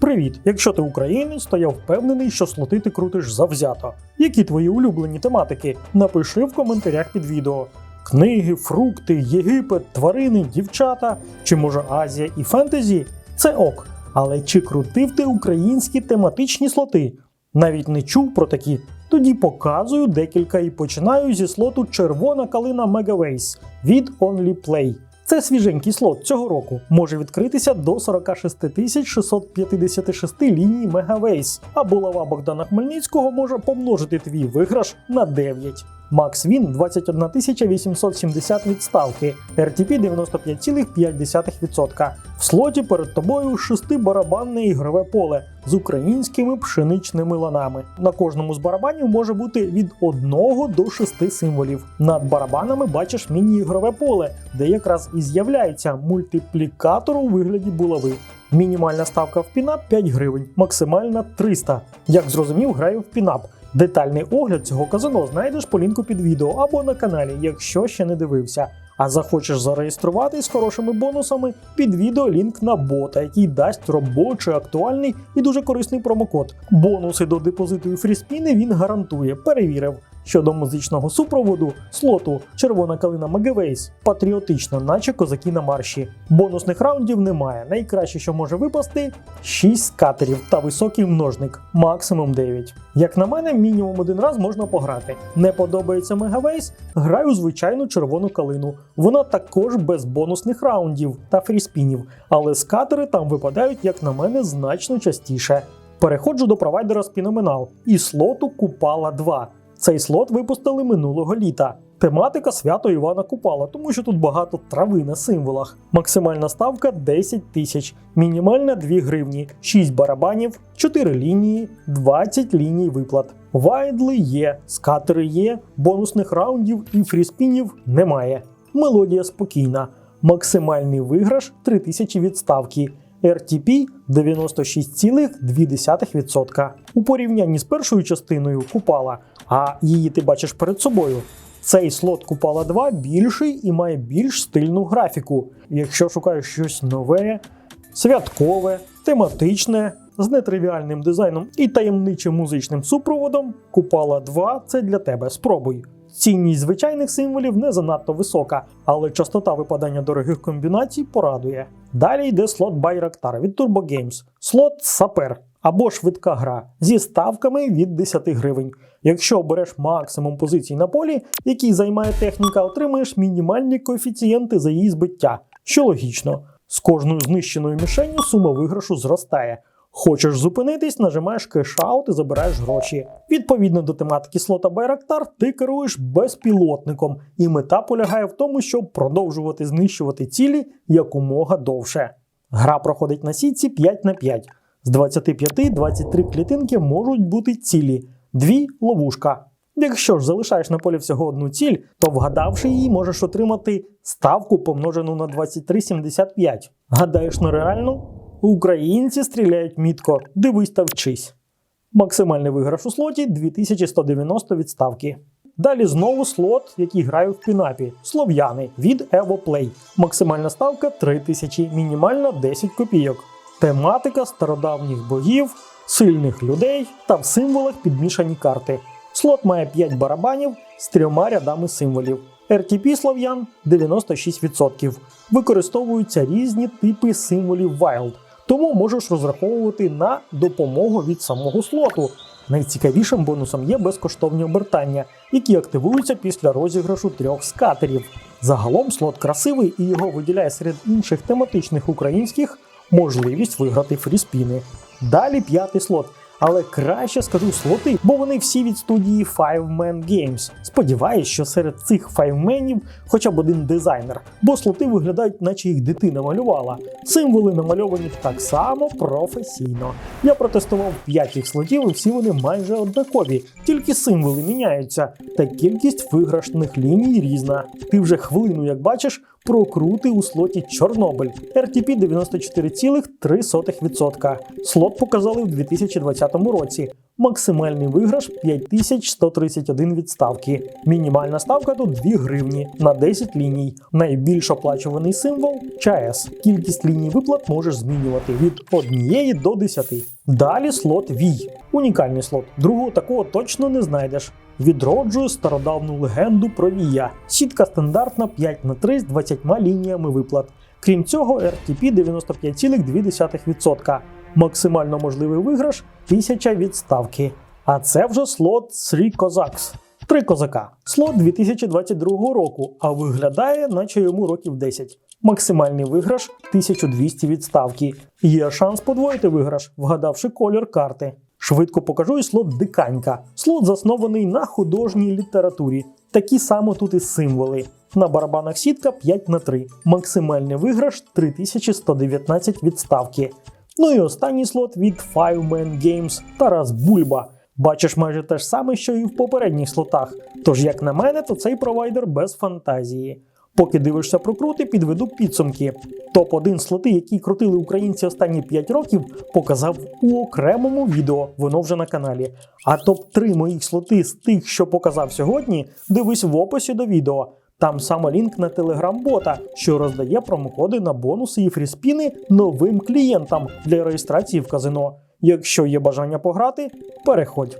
Привіт! Якщо ти українець, то я впевнений, що слоти ти крутиш завзято. Які твої улюблені тематики? Напиши в коментарях під відео. Книги, фрукти, Єгипет, тварини, дівчата чи може Азія і фентезі це ок. Але чи крутив ти українські тематичні слоти? Навіть не чув про такі. Тоді показую декілька і починаю зі слоту Червона калина Megaways від OnlyPlay. Це свіженький слот цього року. Може відкритися до 46 656 ліній Megaways, а булава Богдана Хмельницького може помножити твій виграш на 9. Макс Він 21 870 відставки, RTP 95,5%. В слоті перед тобою шестибарабанне ігрове поле з українськими пшеничними ланами. На кожному з барабанів може бути від 1 до 6 символів. Над барабанами бачиш міні-ігрове поле, де якраз і з'являється мультиплікатор у вигляді булави. Мінімальна ставка в пінап 5 гривень, максимальна 300. Як зрозумів, граю в пінап. Детальний огляд цього казино знайдеш по лінку під відео або на каналі, якщо ще не дивився. А захочеш зареєструватись хорошими бонусами, під відео лінк на бота, який дасть робочий, актуальний і дуже корисний промокод. Бонуси до депозиту і фріспіни він гарантує, перевірив. Щодо музичного супроводу, слоту Червона калина Мегавейс патріотично, наче козаки на марші. Бонусних раундів немає. Найкраще, що може випасти 6 скатерів та високий множник, максимум 9. Як на мене, мінімум один раз можна пограти. Не подобається Мегавейс, граю звичайну червону калину. Вона також без бонусних раундів та фріспінів, але скатери там випадають, як на мене, значно частіше. Переходжу до провайдера Spinomenal і слоту Купала 2. Цей слот випустили минулого літа. Тематика свято Івана Купала, тому що тут багато трави на символах. Максимальна ставка 10 тисяч, мінімальна 2 гривні, 6 барабанів, 4 лінії, 20 ліній виплат. Вайдли є, скатери є, бонусних раундів і фріспінів немає. Мелодія спокійна. Максимальний виграш 3000 відставки. RTP 96,2%. У порівнянні з першою частиною Купала, а її ти бачиш перед собою. Цей слот Купала 2 більший і має більш стильну графіку. Якщо шукаєш щось нове, святкове, тематичне, з нетривіальним дизайном і таємничим музичним супроводом, Купала 2 це для тебе. Спробуй. Цінність звичайних символів не занадто висока, але частота випадання дорогих комбінацій порадує. Далі йде слот Байрактар від Turbo Games, слот Сапер або швидка гра зі ставками від 10 гривень. Якщо обереш максимум позицій на полі, який займає техніка, отримаєш мінімальні коефіцієнти за її збиття, що логічно. З кожною знищеною мішенню сума виграшу зростає. Хочеш зупинитись, нажимаєш кеш-аут і забираєш гроші. Відповідно до тематики слота Байрактар, ти керуєш безпілотником, і мета полягає в тому, щоб продовжувати знищувати цілі якомога довше. Гра проходить на сітці 5 на 5. З 25-23 клітинки можуть бути цілі, дві ловушка. Якщо ж залишаєш на полі всього одну ціль, то вгадавши її, можеш отримати ставку помножену на 23,75. Гадаєш нереально? Українці стріляють мітко, дивись та вчись. Максимальний виграш у слоті 2190 відставки. Далі знову слот, який граю в пінапі Слов'яни від EvoPlay. Максимальна ставка 3000, мінімальна 10 копійок. Тематика стародавніх богів, сильних людей та в символах підмішані карти. Слот має 5 барабанів з трьома рядами символів. RTP слов'ян 96%. Використовуються різні типи символів Wild, тому можеш розраховувати на допомогу від самого слоту. Найцікавішим бонусом є безкоштовні обертання, які активуються після розіграшу трьох скатерів. Загалом слот красивий і його виділяє серед інших тематичних українських можливість виграти фріспіни. Далі п'ятий слот. Але краще скажу слоти, бо вони всі від студії Five Man Games. Сподіваюсь, що серед цих файвменів хоча б один дизайнер, бо слоти виглядають, наче їх дитина малювала. Символи намальовані так само професійно. Я протестував 5 їх слотів, і всі вони майже однакові, тільки символи міняються, та кількість виграшних ліній різна. Ти вже хвилину, як бачиш, прокрути у слоті Чорнобиль. RTP 94,3%. Слот показали в 2020 році. Максимальний виграш 5131 відставки. Мінімальна ставка тут 2 гривні на 10 ліній. Найбільш оплачуваний символ ЧАЕС. Кількість ліній виплат можеш змінювати від 1 до 10. Далі слот Вій. Унікальний слот. Другого такого точно не знайдеш. Відроджує стародавну легенду про Вія. Сітка стандартна 5 на 3 з 20 лініями виплат. Крім цього, RTP 95,2%. Максимально можливий виграш 1000 відставки. А це вже слот 3 Козакс. Три козака. Слот 2022 року, а виглядає, наче йому років 10. Максимальний виграш 1200 відставки. Є шанс подвоїти виграш, вгадавши колір карти. Швидко покажу і слот Диканька. Слот заснований на художній літературі. Такі само тут і символи. На барабанах сітка 5 на 3. Максимальний виграш 3119 відставки. Ну і останній слот від Five Man Games Тарас Бульба. Бачиш майже те ж саме, що і в попередніх слотах. Тож, як на мене, то цей провайдер без фантазії. Поки дивишся прокрути, підведу підсумки. Топ-1 слоти, які крутили українці останні 5 років, показав у окремому відео, воно вже на каналі. А топ-3 моїх слоти з тих, що показав сьогодні, дивись в описі до відео. Там саме лінк на телеграм-бота, що роздає промокоди на бонуси і фріспіни новим клієнтам для реєстрації в казино. Якщо є бажання пограти, переходь.